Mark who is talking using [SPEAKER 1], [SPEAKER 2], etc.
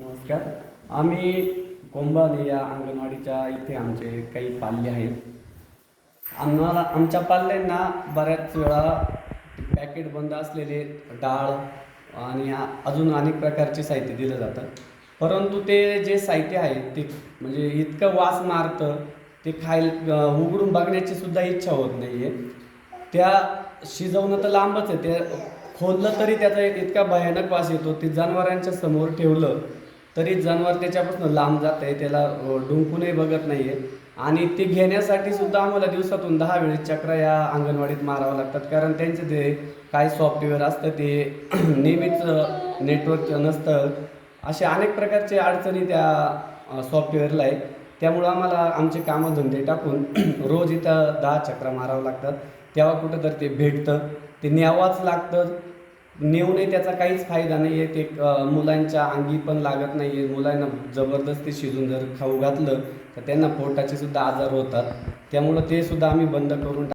[SPEAKER 1] नमस्कार. आम्ही कोंबाने या अंगणवाडीच्या इथे आमचे काही पाल्य आहेत. आम्हाला आमच्या पाल्यांना बऱ्याच वेळा पॅकेट बंद असलेले डाळ आणि अजून अनेक प्रकारचे साहित्य दिलं जातं. परंतु ते जे साहित्य आहे ते म्हणजे इतकं वास मारतं ते खायला उघडून बघण्याची सुद्धा इच्छा होत नाही आहे त्या शिजवणं तर लांबच आहे. ते खोदलं तरी त्याचा एक इतका भयानक वास येतो ते जनावरांच्या समोर ठेवलं तरी जनावर त्याच्यापासून लांब जात आहे त्याला डुंकूनही बघत नाही आहे आणि ते घेण्यासाठी सुद्धा आम्हाला दिवसातून दहा वेळेस चक्र या अंगणवाडीत मारावं लागतात. कारण त्यांचं ते काय सॉफ्टवेअर असतं ते नेहमीच नेटवर्क नसतं. असे अनेक प्रकारचे अडचणी त्या सॉफ्टवेअरला आहे त्यामुळं आम्हाला आमचे कामधंदे टाकून रोज इथं दहा चक्रा मारावं लागतात तेव्हा कुठं तर ते भेटतं. ते न्यावाच लागतं. नेऊनही त्याचा काहीच फायदा नाही आहे ते मुलांच्या अंगी पण लागत नाही आहे मुलांना जबरदस्ती शिजून जर खाऊ घातलं तर त्यांना पोटाचे सुद्धा आजार होतात. त्यामुळं ते सुद्धा आम्ही बंद करून